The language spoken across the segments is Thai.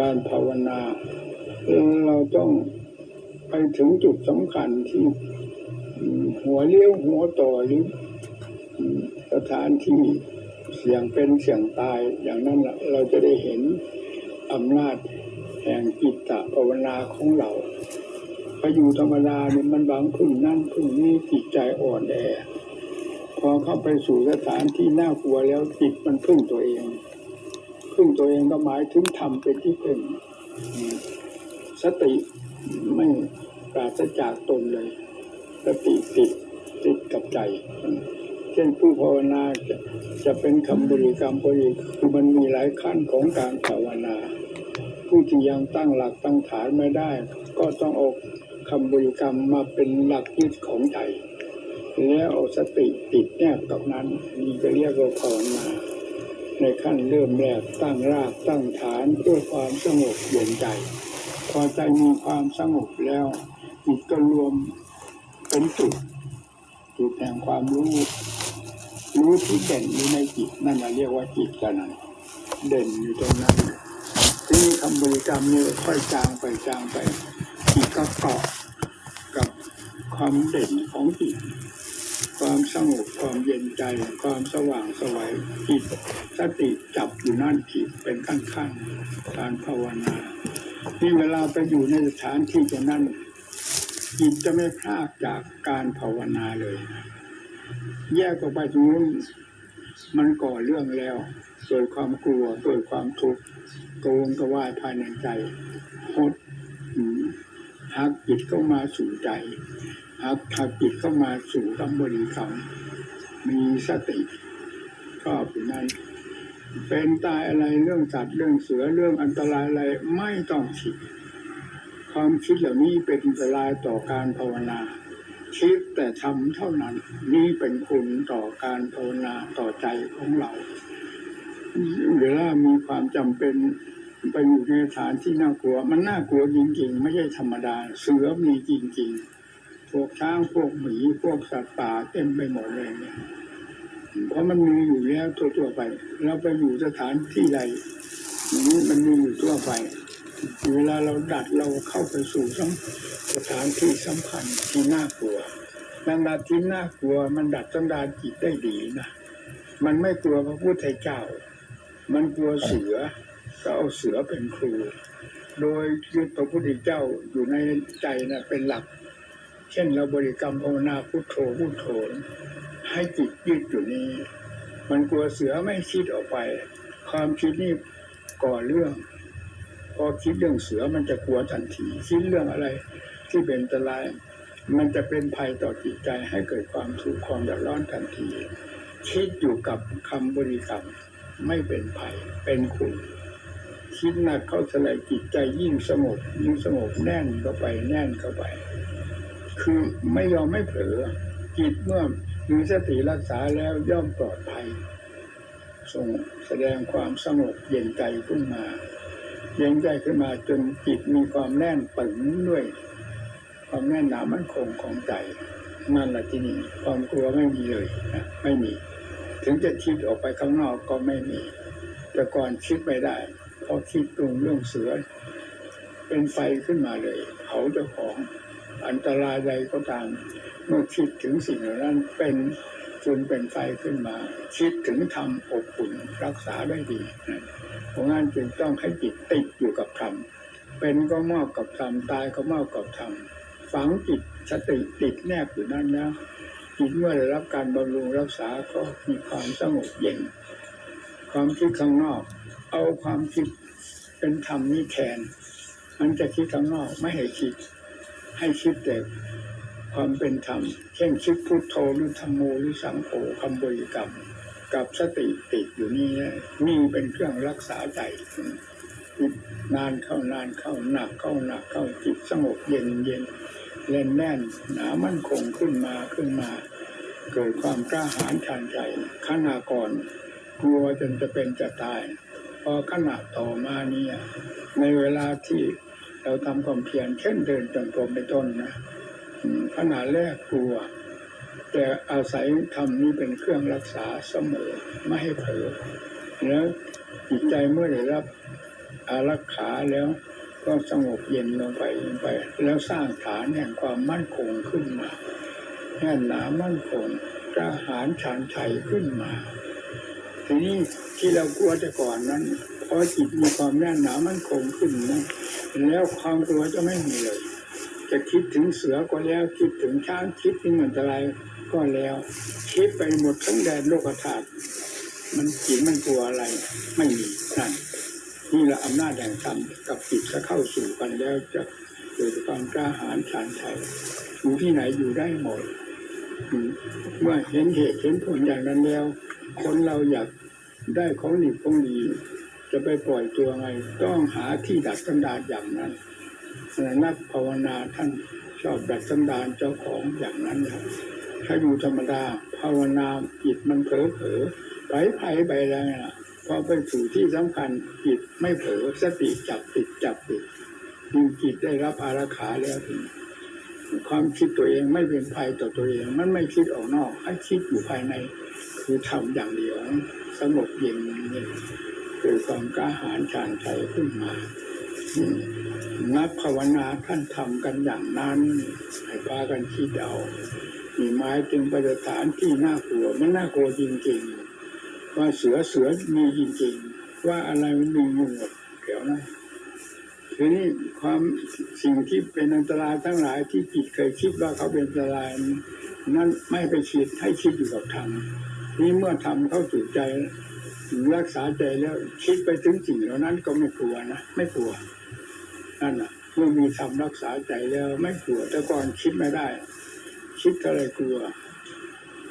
การภาวนา เราต้องไปถึงจุดสำคัญที่หัวเลี้ยวหัวต่อหรือสถานที่เสี่ยงเป็นเสี่ยงตายอย่างนั้นล่ะเราจะได้เห็นอำนาจแห่งจิตตภาวนาของเราไปอยู่ธรรมดาเนี่ยมันบางพึ่งนั่นพึ่งนี่จิตใจอ่อนแอพอเข้าไปสู่สถานที่น่ากลัวแล้วจิตมันพึ่งตัวเอง พึ่งตัวเองก็หมายถึงธรรมเป็นที่พึ่งอืมสติไม่ปราศจากตนเลยสติติดติดกับใจ เช่นผู้ภาวนาจะจะเป็นคำบริกรรมบริคือมันมีหลายขั้นของการภาวนา ผู้ที่ยังตั้งหลักตั้งฐานไม่ได้ ก็ต้องเอาคำบริกรรมมาเป็นหลักยึดของใจแล้วเอาสติติดแนบกับนั้นนี่จะเรียกว่าภาวนา ในขั้นเริ่มแรกตั้งรากตั้งฐานเพื่อความสงบเย็นใจ พอใจมีความสงบแล้วจิตก็รวมเป็นจุดจุดแห่งความรู้รู้ที่เด่นอยู่ในจิตนั่นเราเรียกว่าจิตกันนั้นเด่นอยู่ตรงนั้นที่มีคำบริกรรมนี่ยค่อยจางไปจางไปจิตก็เกาะกับความเด่นของจิต ความสงบความเย็นใจ ความสว่างสวัยจิตสติจับอยู่นั่นจิตเป็นขั้นขั้นการภาวนานี่เวลาไปอยู่ในสถานที่ตรงนั้นจิตจะไม่พลากจากการภาวนาเลย แยกออกไปตรงนู้นมันก่อเรื่องแล้วเกิดความกลัวเกิดความทุกข์กระวนกระวายภายในใจหดหักจิตเข้ามาสู่ใจ หักหักจิตเข้ามาสู่คำบริกรรมมีสติชอบอยู่ในเป็นตายอะไรเรื่องสัตว์เรื่องเสือเรื่องอันตรายอะไรไม่ต้องคิด ความคิดเหล่านี้เป็นอันตรายต่อการภาวนา คิดแต่ทำเท่านั้น นี่เป็นคุณต่อการภาวนาต่อใจของเราเวลามีความจำเป็นไปอยู่ในสถานที่น่ากลัว มันน่ากลัวจริงๆ ไม่ใช่ธรรมดา เสือมีจริง ๆ พวกช้างพวกหมีพวกสัตว์ป่าเต็มไปหมดเลยเนี่ยเพราะมันมีอยู่แล้วทั่วๆไป เราไปอยู่สถานที่ใดนี้มันมีอยู่ทั่วไป เวลาเราดัดเราเข้าไปสู่สถานที่สำคัญที่น่ากลัวมันดัดที่น่ากลัว มันดัดสันดานจิตได้ดีนะมันไม่กลัวพระพุทธเจ้า มันกลัวเสือ ก็เอาเสือเป็นครู โดยยึดพระพุทธเจ้าอยู่ในใจนะเป็นหลัก เช่นเราบริกรรมภาวนาพุทโธพุทโธให้จิตยึดอยู่นี้ มันกลัวเสือไม่คิดออกไป ความคิดนี่ก่อเรื่อง พอคิดเรื่องเสือมันจะกลัวทันทีคิดเรื่องอะไร ที่เป็นอันตราย มันจะเป็นภัยต่อจิตใจให้เกิดความทุกข์ความเดือดร้อนทันทีคิดอยู่กับคำบริกรรมไม่เป็นภัยเป็นคุณคิดหนักเข้าสลายจิตใจยิ่งสงบยิ่งสงบแน่นเข้าไปแน่นเข้าไป คือไม่ยอมไม่เผลอจิตเมื่อมีสติรักษาแล้วย่อมปลอดภัยส่งแสดงความสงบเย็นใจขึ้นมา เย็นใจขึ้นมาจนจิตมีความแน่นปึงด้วย ความแน่นหนามั่นคงของใจนั่นแหละที่นี่ความกลัวไม่มีเลยนะไม่มี ถึงจะคิดออกไปข้างนอกก็ไม่มี แต่ก่อนคิดไม่ได้พอคิดตรงเรื่องเสือ เป็นไฟขึ้นมาเลยเผาเจ้าของ อันตรายใดก็ตามเมื่อคิดถึงสิ่งเหล่านั้นเป็นจนเป็นไฟขึ้นมา คิดถึงธรรมอบอุ่นรักษาได้ดีเพราะงั้นจึงต้องให้จิตติดอยู่กับธรรมเป็นก็มอบกับธรรมตายก็มอบกับธรรมฝังจิตสติติดแนบอยู่นั่นนะจิตเมื่อได้รับการบำรุงรักษาก็มีความสงบเย็นความคิดข้างนอก เอาความคิดเป็นธรรมนี่แทนมันจะคิดข้างนอกไม่ให้คิด ให้คิดแต่ความเป็นธรรม เช่นคิดพุทโธหรือธรรมโมหรือสังโฆคำบริกรรม กับสติติดอยู่นี่นะนี่เป็นเครื่องรักษาใจนานเข้านานเข้าหนักเข้าหนักเข้าจิตสงบเย็นเย็นแน่นแน่นหนามั่นคงขึ้นมาขึ้นมา เกิดความกล้าหาญทางใจขณะก่อนกลัวจนจะเป็นจะตาย พอขณะต่อมาเนี่ยในเวลาที่ เราทำความเพียรเช่นเดินจงกรมเป็นต้นนะขณะแรกกลัว แต่อาศัยธรรมนี้เป็นเครื่องรักษาเสมอไม่ให้เผลอแล้วจิตใจเมื่อได้รับอารักขาแล้วก็สงบเย็นลงไปลงไป แล้วสร้างฐานแห่งความมั่นคงขึ้นมาแน่นหนามั่นคงกระหารชานชัยขึ้นมา ทีนี้ที่เรากลัวแต่ก่อนนั้นพอจิตมีความแน่นหนามั่นคงขึ้นนะ แล้วความกลัวจะไม่มีเลย จะคิดถึงเสือก็แล้วคิดถึงช้างคิดถึงอันตรายก็แล้ว คิดไปหมดทั้งแดนโลกธาตุมันจิตมันกลัวอะไร ไม่มีนั่นนี่แหละอำนาจแห่งธรรมกับจิตจะเข้าสู่กันแล้วจะเกิดความกล้าหาญชาญชัยอยู่ที่ไหนอยู่ได้หมดเมื่อเห็นเหตุเห็นผลอย่างนั้นแล้ว คนเราอยากได้ของหนีของดี จะไปปล่อยตัวไง ต้องหาที่ดัดสันดานอย่างนั้นนักภาวนาท่านชอบดัดสันดานเจ้าของอย่างนั้นครับถ้าอยู่ธรรมดา ภาวนาจิตมันเผลอเผลอไปไปไปแล้วนะพอไปสู่ที่สำคัญจิตไม่เผลอสติจับติดจับติดยิ่งจิตได้รับอาราขาแล้วความคิดตัวเองไม่เป็นภัยต่อตัวเอง มันไม่คิดออกนอกให้คิดอยู่ภายใน คือทำอย่างเดียวสงบเย็นนี่ เกิดความกล้าหาญชาญชัยขึ้นมานักภาวนาท่านทำกันอย่างนั้นให้พากันคิดเอามีไม้จึงประสถานที่น่ากลัวมันน่ากลัวจริงๆ ว่าเสือเสือมีจริงๆ ว่าอะไรมันมีอยู่หมดเดี๋ยวนะทีนี้ความสิ่งที่เป็นอันตรายทั้งหลายที่จิตเคยคิดว่าเขาเป็นอันตรายนั้นไม่ไปคิดให้คิดอยู่กับธรรมนี่เมื่อทำเข้าสู่ใจ รักษาใจแล้วคิดไปถึงสิ่งเหล่านั้นก็ไม่กลัวนะไม่กลัวนั่นน่ะเมื่อมีธรรมรักษาใจแล้วไม่กลัวแต่ก่อนคิดไม่ได้ คิดอะไรกลัว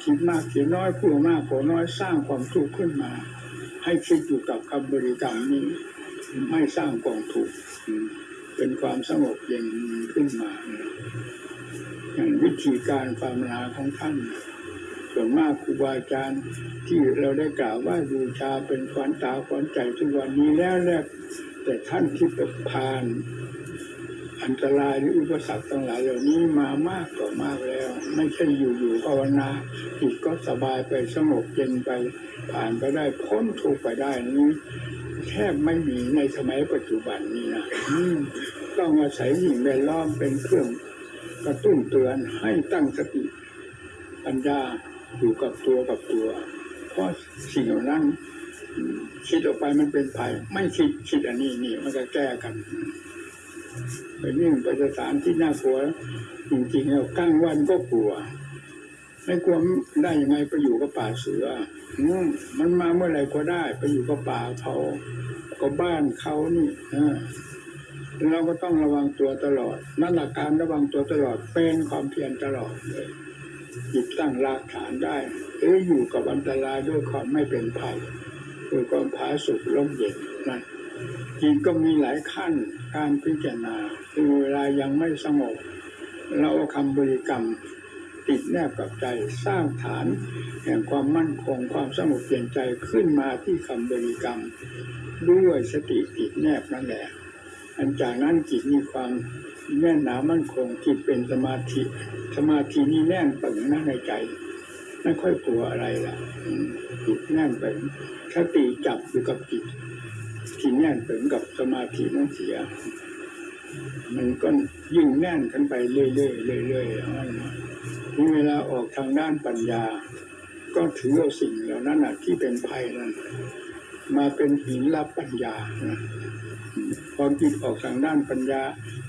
คิดมากคิดน้อยกลัวมากกลัวน้อยสร้างความทุกข์ขึ้นมา ให้คิดอยู่กับคำบริกรรมนี้ไม่สร้างกองทุกข์เป็นความสงบเย็นขึ้นมาอย่างวิธีการภาวนาของท่าน ส่วนมากครูบาอาจารย์ที่เราได้กล่าวว่าบูชาเป็นขวัญตาขวัญใจทุกวันนี้แล้วแลวแต่ท่านที่ประพานอันตรายหรืออุปสรรคทั้งหลายเหล่านี้มามากต่อมากแล้ว ไม่ใช่อยู่ๆภาวนาจิตก็สบายไปสงบเย็นไปผ่านไปได้พ้นทุกข์ไปได้นี้แทบไม่มีในสมัยปัจจุบันนี้นะต้องอาศัยสิ่งแวดล้อมเป็นเครื่องกระตุ้นเตือนให้ตั้งสติปัญญา อยู่กับตัวกับตัวเพราะสิ่งเหล่านั้นคิดออกไปมันเป็นภัยไม่คิดคิดอันนี้นี่มันก็แก้กันไปนิ่งไปสถานที่น่ากลัวจริงๆแล้วกลางวันก็กลัว ไม่กลัวได้ยังไงไปอยู่กับป่าเสืออืมันมาเมื่อไหร่ก็ได้ ไปอยู่กับป่าเขาก็บ้านเขานี่เราก็ต้องระวังตัวตลอด นั่นหลักการระวังตัวตลอดเป็นความเพียรตลอดเลย จิตตั้งรากฐานได้ หรืออยู่กับอันตรายด้วยความไม่เป็นภัยด้วยความผาสุกร่มเย็นนั่นจิตก็มีหลายขั้นการพิจารณาคือเวลายังไม่สงบเราเอาคำบริกรรมติดแนบกับใจสร้างฐาน แห่งความมั่นคงความสงบเปลี่ยนใจขึ้นมาที่คำบริกรรม ด้วยสติติดแนบนั่นแหละอันจากนั้นจิตมีความ แน่นหนามั่นคงจิตเป็นสมาธิ สมาธินี่แน่นปึงนั่นในใจ ไม่ค่อยกลัวอะไรล่ะจิตแน่นไปึงสติจับอยู่กับจิตที่แน่นถึงกับสมาธินั้นเสีย มันก็ยิ่งแน่นกันไปเรื่อยๆเรื่อยๆอะนี่เวลาออกทางด้านปัญญา ก็ถือเอาสิ่งเหล่านั้นที่เป็นภัยนั้นมาเป็นหินรับปัญญา นะพอจิตออกทางด้านปัญญา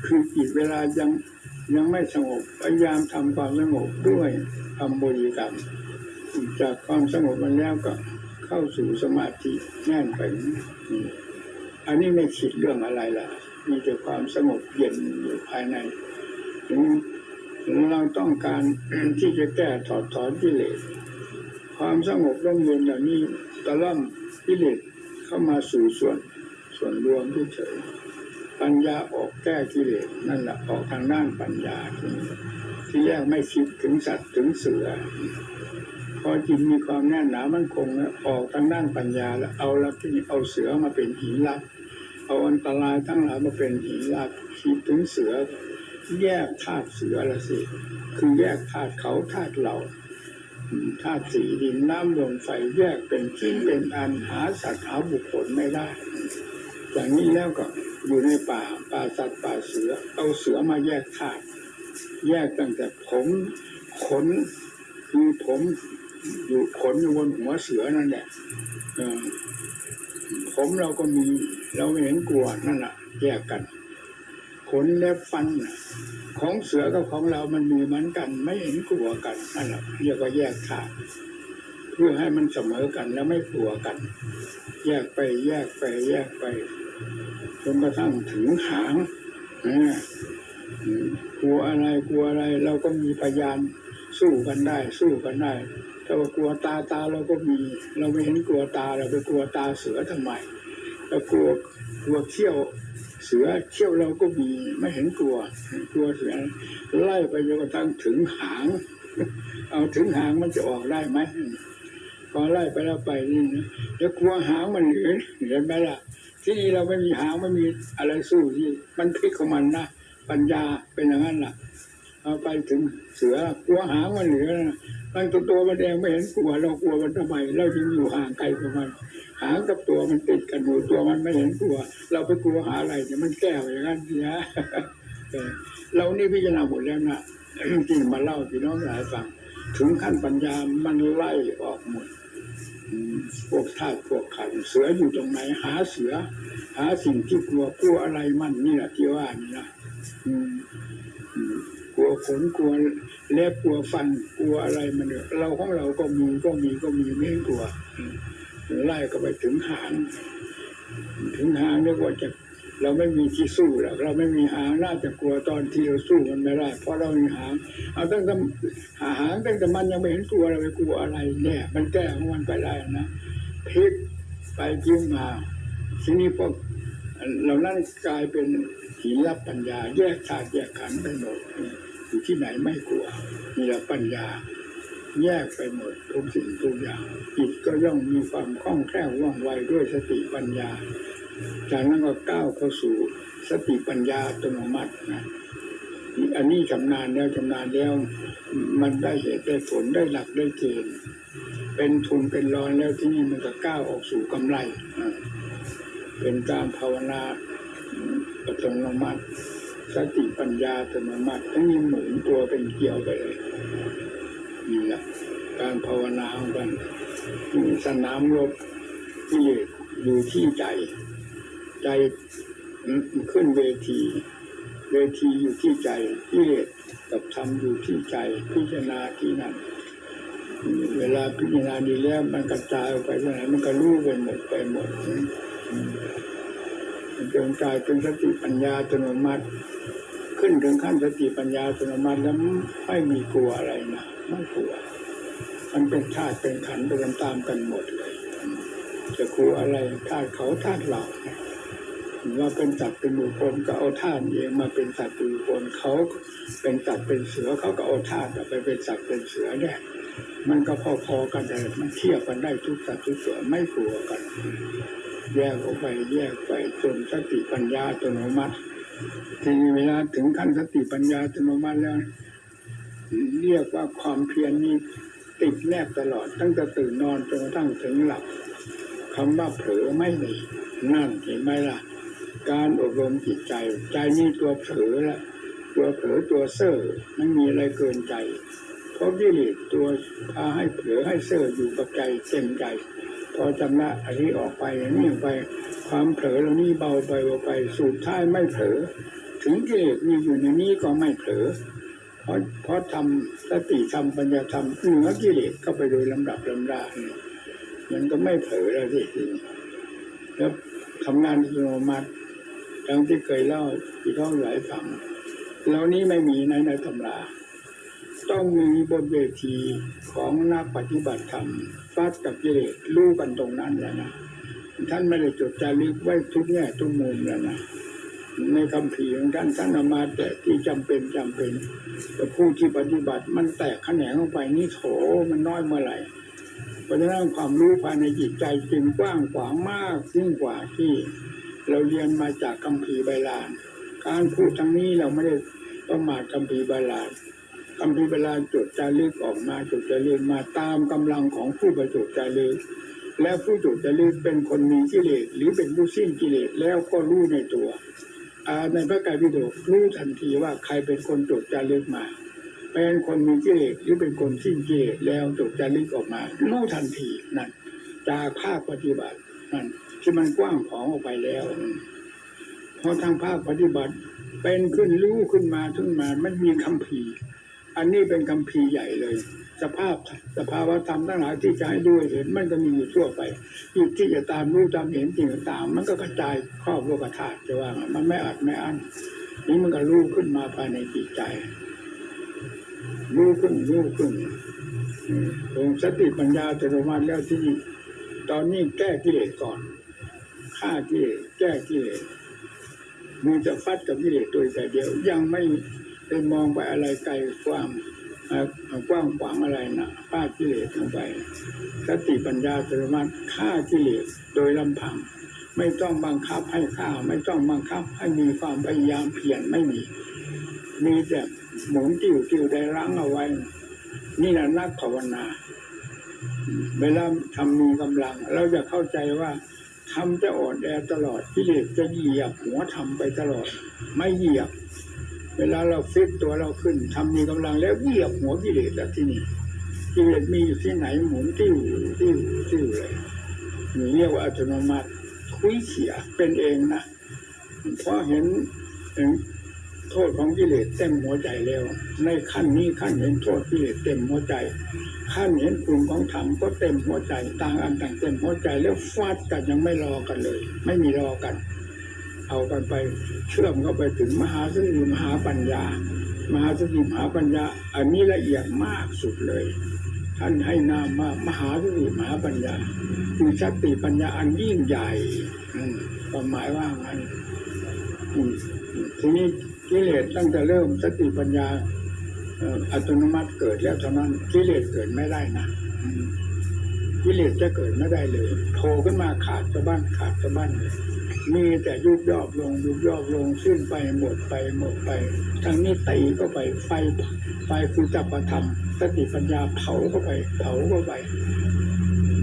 คือจิตเวลายังยังไม่สงบพยายามทำความสงบด้วยคำบริกรรมจากความสงบมันแล้วก็เข้าสู่สมาธิแน่นไปอันนี้ไม่คิดเรื่องอะไรล่ะ มีแต่ความสงบเย็นอยู่ภายในถึงเราต้องการที่จะแก้ถอดถอนกิเลสความสงบร่มเย็นเหล่านี้ตะล่อมกิเลสเข้ามาสู่ส่วนส่วนรวมที่เฉย ปัญญาออกแก้กิเลสนั่นแหละออกทางด้านปัญญาที่ที่แยกไม่คิดถึงสัตว์ถึงเสือพอจิตมีความแน่นหนามั่นคงแล้วออกทางด้านปัญญาแล้วเอาละที่เอาเสือมาเป็นหินลับเอาอันตรายทั้งหลายมาเป็นหินลับคิดถึงเสือ แยกธาตุเสือละสิคือแยกธาตุเขาธาตุเราธาตุสีดินน้ำลมไฟแยกเป็นชิ้นเป็นอันหาสัตว์หาบุคคลไม่ได้ อย่างนี้แล้วก็ อยู่ในป่าป่าสัตว์ป่าเสือ เอาเสือมาแยกธาตุแยกตั้งแต่ผมขนคือผมอยู่ขนอยู่บนหัวเสือนั่นแหละผมเราก็มีเราไม่เห็นกลัวนั่นแหละแยกกัน ขนและฟันของเสือกับของเรามันมีเหมือนกัน ไม่เห็นกลัวกันนั่นแหละเรียกว่าแยกธาตุเพื่อให้มันเสมอกันแล้วไม่กลัวกัน แยกไปแยกไปแยกไป จนกระทั่งถึงหางกลัวอะไรกลัวอะไร เราก็มีพยานสู้กันได้ สู้กันได้ถ้าว่ากลัวตาตาเราก็มี เราไม่เห็นกลัวตาเราไปกลัวตาเสือทำไมเรากลัวกลัวเขี้ยวเสือเขี้ยวเราก็มีไม่เห็นกลัวกลัวเสือไล่ไปจนกระทั่งถึงหาง เอาถึงหางมันจะออกได้ไหมพอไล่ไปแล้วไปนี่นะแล้วกลัวหางมันเหลือเห็นไหมล่ะ ที่นี่เราไม่มีหางไม่มีอะไรสู้ที่มันพลิกของมันนะปัญญาเป็นอย่างนั้นล่ะเอาไปถึงเสือกลัวหางมันเหลือนะมันตัวตัวมันแดงไม่เห็นกลัวเรากลัวมันทำไมเราจึงอยู่ห่างไกลกับมันหางกับตัวมันติดกันอยู่ตัวมันไม่เห็นกลัว เราไปกลัวหาอะไรเนี่ยมันแก้ไปอย่างนั้นสิฮะเออเรานี่พิจารณาหมดแล้วนะที่มาเล่าพี่น้องหลายฟังถึงขั้นปัญญามันไล่ออกหมด พวกธาตุพวกขันเสืออยู่ตรงไหนหาเสือ หาสิ่งที่กลัวกลัวอะไรมันนี่แหละที่ว่านี่นะกลัวขนกลัวเล็บกลัวฟันกลัวอะไรมันเนี่ยเราของเราก็มีก็มีก็มีไม่กลัวไล่ก็ไปถึงหาง ถึงหางเรียกว่าจะ เราไม่มีที่สู้แล้วเราไม่มีหางน่าจะกลัวตอนที่เราสู้มันไม่ได้เพราะเรามีหาง เอาตั้งแต่หาหางตั้งแต่มันยังไม่เห็นกลัวเราไปกลัวอะไรเนี่ย มันแก้ของมันไปได้นะพลิกไปพลิกมาทีนี้พวกเรานั่นกลายเป็นหินรับปัญญา แยกธาตุแยกขันธ์ไปหมดอยู่ที่ไหนไม่กลัวนี่แหละปัญญา แยกไปหมดทุกสิ่งทุกอย่างจิตก็ย่อมมีความคล่องแคล่วว่องไวด้วยสติปัญญา จากนั้นก็ก้าวเข้าสู่สติปัญญาอัตโนมัตินะอันนี้ชำนาญแล้วชำนาญแล้วมันได้เหตุได้ผลได้หลักได้เกณฑ์เป็นทุนเป็นรอนแล้วที่นี่มันก็ก้าวออกสู่กำไร เป็นการภาวนาอัตโนมัติสติปัญญาอัตโนมัติทั้งนี้หมุนตัวเป็นเกลียวไปเลยนี่แหละการภาวนาของกันสนามรบที่อยู่ที่ใจ ใจขึ้นเวที เวทีอยู่ที่ใจกิเลสกับธรรมอยู่ที่ใจพิจารณาที่นั่นเวลาพิจารณาดีแล้วมันกระจายออกไปที่ไหนมันก็รู้ไปหมดไปหมดมันจนกลายเป็นสติปัญญาอัตโนมัติขึ้นถึงขั้นสติปัญญาอัตโนมัติแล้วไม่มีกลัวอะไรนะไม่กลัว มันเป็นธาตุเป็นขันธ์ไปตามๆกันหมดเลย จะกลัวอะไรธาตุเขาธาตุเรานี่ย ว่าเป็นสัตว์เป็นบุคคลก็เอาธาตุเองมาเป็นสัตว์เป็นบุคคลเขาเป็นสัตว์เป็นเสือเขาก็เอาธาตุไปเป็นสัตว์เป็นเสือเนี่ยมันก็พอๆกันแต่มันเทียบกันได้ทุกสัตว์ทุกเสือไม่กลัวกัน แยกออกไปแยกไปจนสติปัญญาอัตโนมัติทีนี้เวลาถึงขั้นสติปัญญาอัตโนมัติแล้ว เรียกว่าความเพียรนี้ติดแนบตลอดตั้งแต่ตื่นนอนจนกระทั่งถึงหลับคำว่าเผลอไม่มีนั่นเห็นไหมล่ะ การอบรมจิตใจ ใจนี่ตัวเผลอละตัวเผลอตัวเซ่อไม่มีอะไรเกินใจ เพราะกิเลสตัวพาให้เผลอให้เซ่ออยู่กับใจเต็มใจ พอจำละอันนี้ออกไปอันนี้ออกไป ความเผลอเรานี่เบาไปเบาไปสูดท้ายไม่เผลอถึงกิเลสมีอยู่ในนี้ก็ไม่เผลอเพราะเพราะทำสติทำปัญญาทำเหนือกิเลสเข้าไปโดยลำดับลำดาเนี่ยมันก็ไม่เผลอแล้วสิทีนี้แล้วทำงานอัตโนมัติ ดังที่เคยเล่าที่ท้องหลายฟังแล้วนี้ไม่มีในในตำรา ต้องมีบนเวทีของนักปฏิบัติธรรมฟาดกับกิเลสรู้กันตรงนั้นแล้วนะท่านไม่ได้จดจารึกไว้ทุกแง่ทุกมุมแล้วนะในคำผีของท่านท่านมาแต่ที่จำเป็นจำเป็น แต่ผู้ที่ปฏิบัติมันแตกแขนงออกไปนี่โถมันน้อยเมื่อไหร่เพราะฉะนั้นความรู้ภายในจิตใจจึงกว้างขวางมากยิ่งกว่าที่ เราเรียนมาจากคำพีร์ใบลาน การพูดทั้งนี้เราไม่ได้ประมาทคำพีร์ใบลานคำพีร์ใบลานจดจารึกออกมาจดจารึกมาตามกำลังของผู้ประจดจารึกแล้วผู้ถูกจริตเป็นคนมีกิเลสหรือเป็นผู้สิ้นกิเลสแล้วก็รู้ในตัวในพระไตรปิฎกรู้ทันทีว่าใครเป็นคนจดจารึกมาเป็นคนมีกิเลสหรือเป็นคนสิ้นกิเลสแล้วจดจารึกออกมารู้ทันทีนั่นจากภาคปฏิบัตินั่น ที่มันกว้างขวางออกไปแล้วพราะทางภาคปฏิบัติ เป็นขึ้นรู้ขึ้นมาขึ้นมามันมีคำพีอันนี้เป็นคำพีใหญ่เลย สภาพสภาวะธรรมทั้งหลายที่จะให้ดูให้เห็นมันก็มีอยู่ทั่วไปที่ที่จะตามรู้ตามเห็นจริงต่างๆมันก็กระจายครอบโลกธาตุจะว่าไงมันไม่อัดไม่อั้นนี่มันก็รู้ขึ้นมาภายในจิตใจรู้ขึ้นรู้ขึ้นอืมองค์สติปัญญาอัตโนมัติแล้วที่ตอนนี้แก้กิเลสก่อน ฆ่ากิเลสแก้กิเลสมันจะฟัดกับกิเลสตัวแต่เดียวยังไม่ได้มองไปอะไรไกลกว้างเอ่อกว้างขวางอะไรนะฆ่ากิเลสลงไปสติปัญญาอัตโนมัติฆ่ากิเลสโดยลำพัง ไม่ต้องบังคับให้ฆ่า ไม่ต้องบังคับให้มีความพยายามเพียรไม่มี มีแต่หมุนติ้วติ้วได้รั้งเอาไว้ นี่แหละนักภาวนา เวลาทำมีกำลัง เราจะเข้าใจว่า ทำจะอ่อนแอตลอดกิเลสจะเหยียบหัวทำไปตลอด ไม่เหยียบ เวลาเราฟิตตัวเราขึ้นทำมีกำลังแล้วเหยียบหัวกิเลสแล้วที่นี่กิเลสมีอยู่ที่ไหนหมุนติ้วติ้วติ้วเลยนี่เรียกว่าอัตโนมัติคุยเขียเป็นเองนะเพราะเห็นเห็น โทษของกิเลสเต็มหัวใจแล้ว ในขั้นนี้ขั้นเห็นโทษกิเลสเต็มหัวใจ ขั้นเห็นคุณของธรรมก็เต็มหัวใจ ต่างอันต่างเต็มหัวใจแล้วฟาดกันยังไม่รอกันเลย ไม่มีรอกัน เอากันไปเชื่อมเข้าไปถึงมหาสติมหาปัญญามหาสติมหาปัญญา อันนี้ละเอียดมากสุดเลย ท่านให้นามว่ามหาสติมหาปัญญาคือสติปัญญาอันยิ่งใหญ่ความหมายว่างั้นทีนี้ กิเลสตั้งแต่เริ่มสติปัญญาอัตโนมัติเกิดแล้วเท่านั้นกิเลสเกิดไม่ได้นะกิเลสจะเกิดไม่ได้เลยโผล่ขึ้นมาขาดสะบั้นขาดสะบั้นเลยมีแต่ยุบยอบลงยุบยอบลงขึ้นไปหมดไปหมดไปทางนี้ตีก็ไปไฟไฟคือจับธรรมสติปัญญาเผาเข้าไปเผาเข้าไป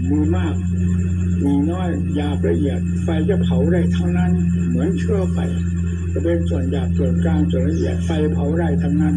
มีมากมีน้อยยาละเอียดไฟจะเผาได้เทั้งนั้น เหมือนเชื้อไฟ จะเป็นส่วนหยาบส่วนกลางส่วนละเอียดไฟเผาไร่ทั้งนั้น